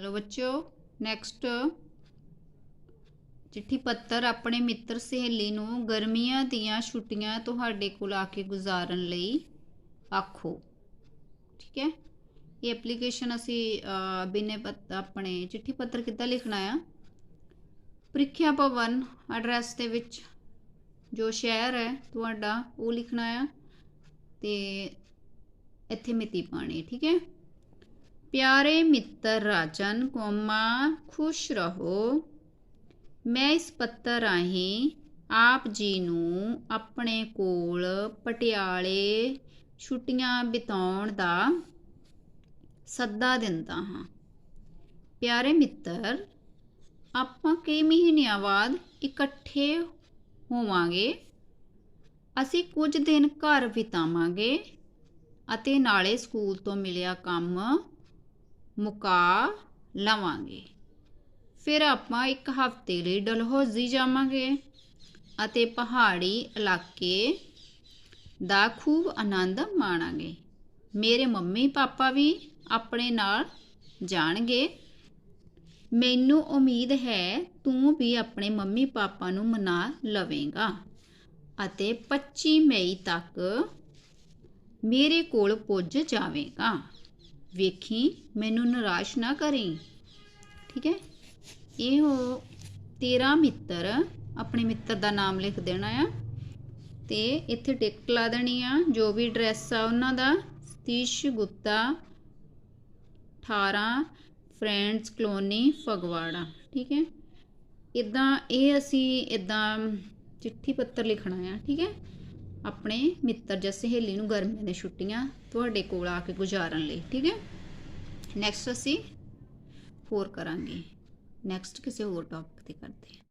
Hello ਬੱਚਿਓ next ਚਿੱਠੀ ਪੱਤਰ ਆਪਣੇ ਮਿੱਤਰ ਸਹੇਲੀ ਨੂੰ ਗਰਮੀਆਂ ਦੀਆਂ ਛੁੱਟੀਆਂ ਤੁਹਾਡੇ ਕੋਲ ਆ ਕੇ ਗੁਜ਼ਾਰਨ ਲਈ ਆਖੋ। ਠੀਕ ਹੈ? ਇਹ ਐਪਲੀਕੇਸ਼ਨ ਅਸੀਂ ਅਹ, ਬਿਨੇ ਆਪਣੇ ਚਿੱਠੀ ਪੱਤਰ ਕਿੱਦਾਂ ਲਿਖਣਾ ਆ? ਪ੍ਰੀਖਿਆ ਭਵਨ ਐਡਰੈਸ ਦੇ ਵਿੱਚ ਜੋ ਸ਼ਹਿਰ ਹੈ ਤੁਹਾਡਾ ਉਹ ਲਿਖਣਾ ਆ ਤੇ ਇੱਥੇ ਮਿਤੀ ਪਾਣੀ ਠੀਕ ਹੈ? ਪਿਆਰੇ ਮਿੱਤਰ ਰਾਜਨ ਕੋਮਾ, ਖੁਸ਼ ਰਹੋ। ਮੈਂ ਇਸ ਪੱਤਰ ਰਾਹੀਂ ਆਪ ਜੀ ਨੂੰ ਆਪਣੇ ਕੋਲ ਪਟਿਆਲੇ ਛੁੱਟੀਆਂ ਬਿਤਾਉਣ ਦਾ ਸੱਦਾ ਦਿੰਦਾ ਹਾਂ। ਪਿਆਰੇ ਮਿੱਤਰ, ਆਪਾਂ ਕਈ ਮਹੀਨਿਆਂ ਬਾਅਦ ਇਕੱਠੇ ਹੋਵਾਂਗੇ। ਅਸੀਂ ਕੁਝ ਦਿਨ ਘਰ ਬਿਤਾਵਾਂਗੇ ਅਤੇ ਨਾਲੇ ਸਕੂਲ ਤੋਂ ਮਿਲਿਆ ਕੰਮ ਮੁਕਾ ਲਵਾਂਗੇ। ਫਿਰ ਆਪਾਂ ਇੱਕ ਹਫ਼ਤੇ ਲਈ ਡਲਹੌਜ਼ੀ ਜਾਵਾਂਗੇ ਅਤੇ ਪਹਾੜੀ ਇਲਾਕੇ ਦਾ ਖੂਬ ਆਨੰਦ ਮਾਣਾਂਗੇ। ਮੇਰੇ ਮੰਮੀ ਪਾਪਾ ਵੀ ਆਪਣੇ ਨਾਲ ਜਾਣਗੇ। ਮੈਨੂੰ ਉਮੀਦ ਹੈ ਤੂੰ ਵੀ ਆਪਣੇ ਮੰਮੀ ਪਾਪਾ ਨੂੰ ਮਨਾ ਲਵੇਂਗਾ ਅਤੇ 25 ਮਈ ਤੱਕ ਮੇਰੇ ਕੋਲ ਪੁੱਜ ਜਾਵੇਗਾ। ਵੇਖੀ, ਮੈਨੂੰ ਨਿਰਾਸ਼ ਨਾ ਕਰੀ। ਠੀਕ ਹੈ? ਇਹ ਉਹ ਤੇਰਾ ਮਿੱਤਰ, ਆਪਣੇ ਮਿੱਤਰ ਦਾ ਨਾਮ ਲਿਖ ਦੇਣਾ ਆ। ਤੇ ਇੱਥੇ ਟਿਕਟ ਲਾ ਦੇਣੀ ਆ, ਜੋ ਵੀ ਐਡਰੈਸ ਆ ਉਹਨਾਂ ਦਾ। Satish Gupta 18 friends, colony, Phagwara. ਠੀਕ ਹੈ? ਇਦਾਂ ਇਹ ਅਸੀਂ ਇਦਾਂ ਚਿੱਠੀ ਪੱਤਰ ਲਿਖਣਾ ਆ, ਠੀਕ ਹੈ? ਆਪਣੇ ਮਿੱਤਰ ਜਾਂ ਸਹੇਲੀ ਨੂੰ ਗਰਮੀਆਂ ਦੀਆਂ ਛੁੱਟੀਆਂ ਤੁਹਾਡੇ ਕੋਲ ਆ ਕੇ ਗੁਜ਼ਾਰਨ ਲਈ, ਠੀਕ ਹੈ? ਨੈਕਸਟ ਅਸੀਂ ਹੋਰ ਕਰਾਂਗੇ। ਨੈਕਸਟ ਕਿਸੇ ਹੋਰ ਟੌਪਿਕ ਤੇ ਕਰਦੇ ਹਾਂ।